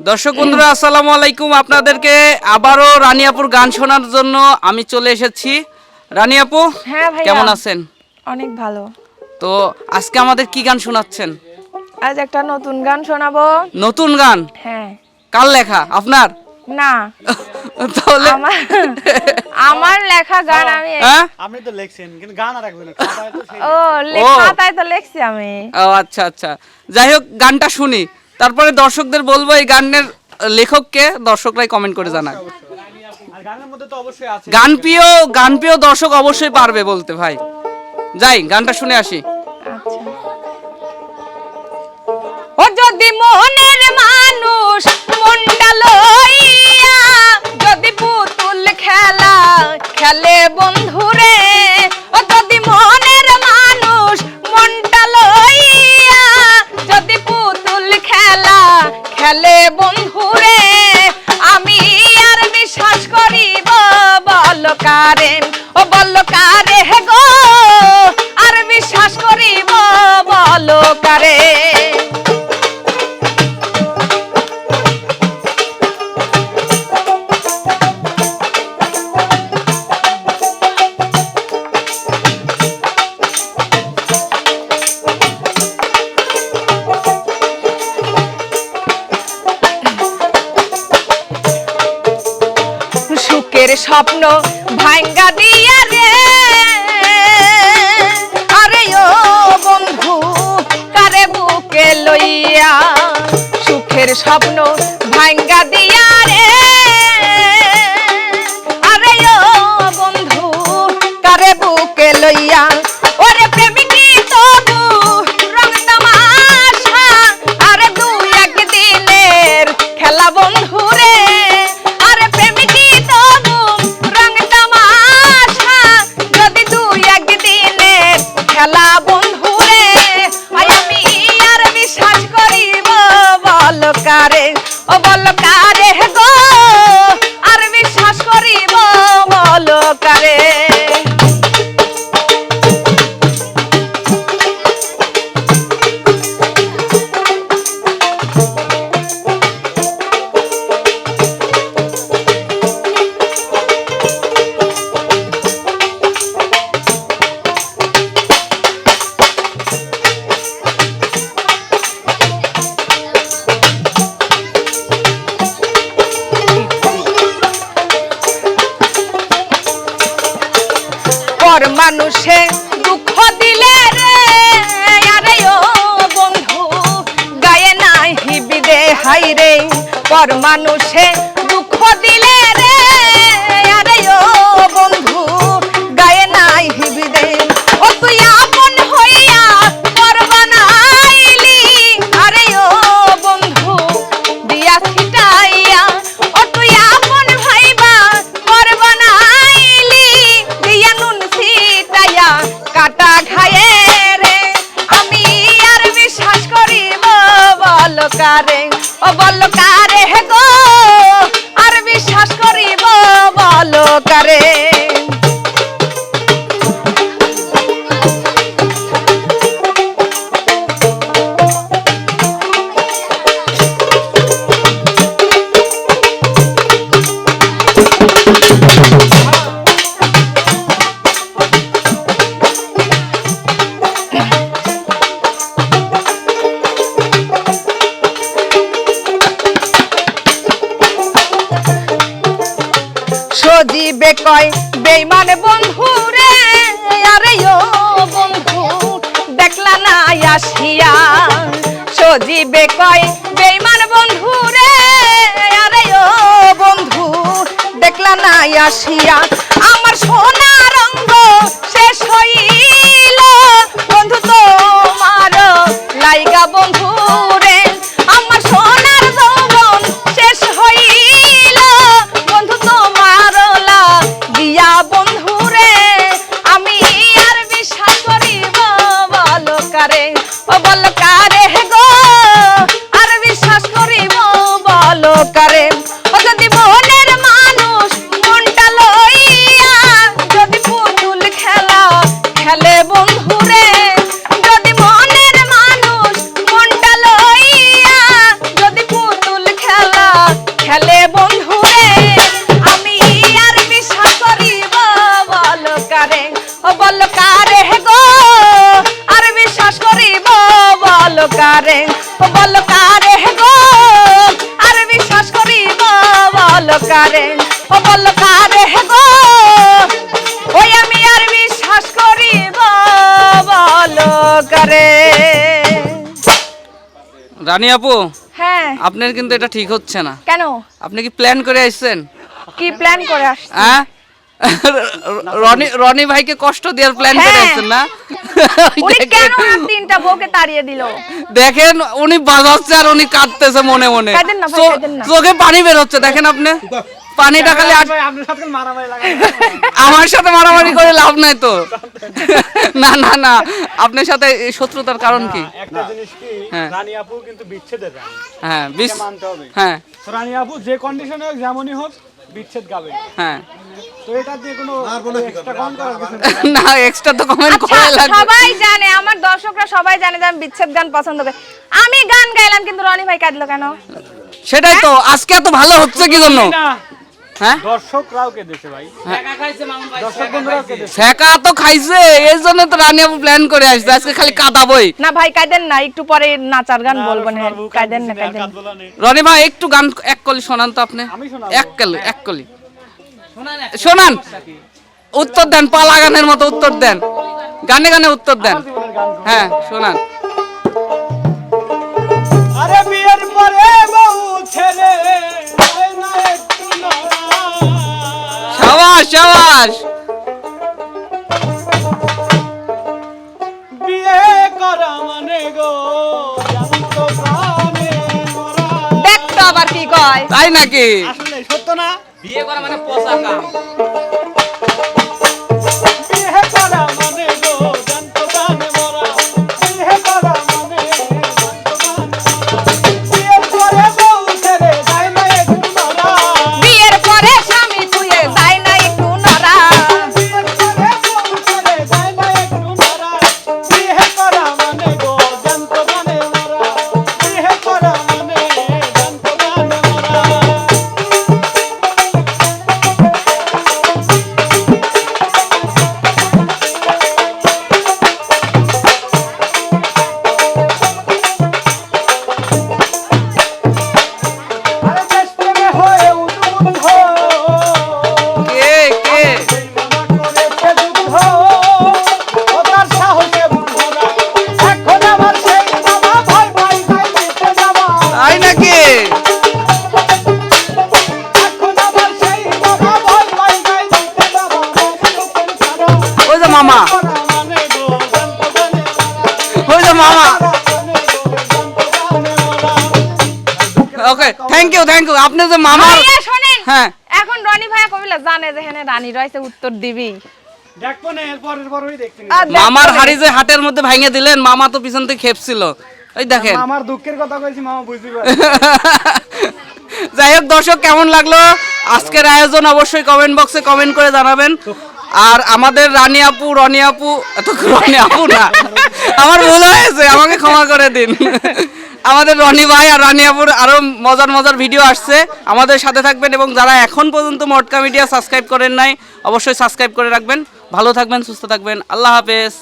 দর্শক বন্ধুরা আসসালামু আলাইকুম আপনাদেরকে। আবারও রানিয়াপুর গান শোনার জন্য আমি চলে এসেছি। রানিয়াপু হ্যাঁ ভাইয়া। কেমন আছেন? অনেক ভালো। তো আজকে আমাদের কি গান শোনাচ্ছেন? আজ একটা নতুন গান শোনাবো। নতুন গান? হ্যাঁ। কার লেখা? আপনার? না। তাহলে আমার আমার লেখা গান আমি হ্যাঁ? আপনি তো লিখছেন কিন্তু গান আর রাখবেন না খাতায় তো সেই- ও লেখা তাই তো লিখছি আমি। ও আচ্ছা আচ্ছা। যাই হোক গানটা শুনি। তারপরে দর্শকদের বলব এই গানের লেখককে, দর্শকরাই কমেন্ট করে আছে গান প্রিয় গান প্রিয় দর্শক অবশ্যই পারবে বলতে ভাই। যাই, গানটা শুনে আসি। আচ্ছা। ও যদি মনের মানুষ লইয়া যদি পুতুল খেলা, খেলে বন্ধুরে কারে ও বল কারে হে গো? আর বিশ্বাস করিব বল কারে? স্বপ্ন ভাঙ্গা দিয়া রে। আরে ও বন্ধু কারে বুকে লইয়া সুখের স্বপ্ন ও বল মানুষে দুঃখ দিলে রে। আরে ও বন্ধু গায়ে নাই হিবিদে হাই রে। পর মানুষে বল কারে গো আর বিশ্বাস করিব বলো কারে কয় বেইমান বন্ধু রে, আরে ও বন্ধু, দেখলা না আসিয়া। সজীবে কয় বেইমান বন্ধু রে, আরে ও বন্ধু, দেখলা না আসিয়া। আমার সোনা রঙ্গ শেষ হইল। বন্ধু তোমার লাইগা বন্ধু রে। ও বল বল ও গো? ওই আমি আর বিশ্বাস করিব রানী আপু হ্যাঁ। আপনার কিন্তু এটা ঠিক হচ্ছে না। কেন? আপনি কি প্ল্যান করে আসছেন? কি প্ল্যান করে আসছেন হ্যাঁ? রনি রনি ভাইকে কষ্ট দেওয়ার প্ল্যান করে হ্যাঁ। আসছেন না? উনি দেখেন- কেন ওনার তিনটা বউকে তাড়িয়ে দিল? দেখেন উনি বাজাচ্ছে আর উনি কাঁদতেছে মনে মনে। কাঁদেন না ভাই, চো- কাঁদেন না। চোখে পানি বের হচ্ছে দেখেন আপনি? পানিটা খালি আট- আমার সাথে মারামারি করে লাভ নাই তো। না না না আপনার সাথে এই শত্রুতার কারণ কি? একটা জিনিস কি হ্যাঁ। রানী আপু কিন্তু বিচ্ছেদের রানী। হ্যাঁ বিশ এটা মানতে হবে। হ্যাঁ। তো রানী আপু যে কন্ডিশনে হোক যেমনই হোক বিচ্ছেদ গাবে। হ্যাঁ। তো এটা দিয়ে কোনো এক্সট্রা কম করার না এক্সট্রা তো কমেন্ট আচ্ছা লাগবে। সবাই জানে আমার দর্শকরা সবাই জানে যে আমি বিচ্ছেদ গান পছন্দ করি। আমি গান গাইলাম কিন্তু রনি ভাই কাঁদলো কেন? সেটাই তো আজকে এত ভালো হচ্ছে কি জন্য? হ্যাঁ? দর্শকরাও কে ভাই। দর্শক বন্ধুরাও কে ফেকা তো খাইছে এর জন্য তো রানী আপু প্ল্যান করে আসছে আজকে খালি কাঁদাবই না ভাই কাঁদেন না একটু পরে নাচার গান না, বলব না শোনার কাঁদেন না কাঁদেন। না। কাঁদবো না নে। রনি ভাই একটু গান এক কলি শোনান তো আপনি। এক কলি এক কলি। শোনান উত্তর দেন পালা গানের মতো উত্তর দেন। গানে গানে উত্তর দেন? হ্যাঁ শোনান। আরে বিয়ের পরে বউ ছেলে জানত প্রাণে মরা। দেখ তো আবার কি কয়? তাই নাকি? আসলে সত্য না? বিয়ে করা মানে পোষা থ্যাংক ইউ থ্যাংক ইউ আপনি যে মামা ভাইয়া শোনেন। হ্যাঁ। এখন রনি ভাইয়া কবিলা জানে যে হেনে রানী রয়েছে উত্তর দিবি। দেখব না এর পরের পরই দেখতে নিবো। মামার হাড়ি যে হাটের মধ্যে ভাঙে দিলেন মামা তো পিছন থেকে খেপছিল। ওই দেখেন। মামার দুঃখের কথা কইছি মামা পারে যাই হোক দর্শক কেমন লাগল? আজকের আয়োজন অবশ্যই কমেন্ট বক্সে কমেন্ট করে জানাবেন। আর আমাদের রানী আপু রনি আপু এত রনি আপু না। আমার ভুল হয়েছে আমাকে ক্ষমা করে দিন। আমাদের রনি ভাই আর রানী আপুর আরও মজার মজার ভিডিও আসছে। আমাদের সাথে থাকবেন এবং যারা এখন পর্যন্ত মটকা মিডিয়া সাবস্ক্রাইব করেন নাই, অবশ্যই সাবস্ক্রাইব করে রাখবেন। ভালো থাকবেন, সুস্থ থাকবেন। আল্লাহ হাফেজ।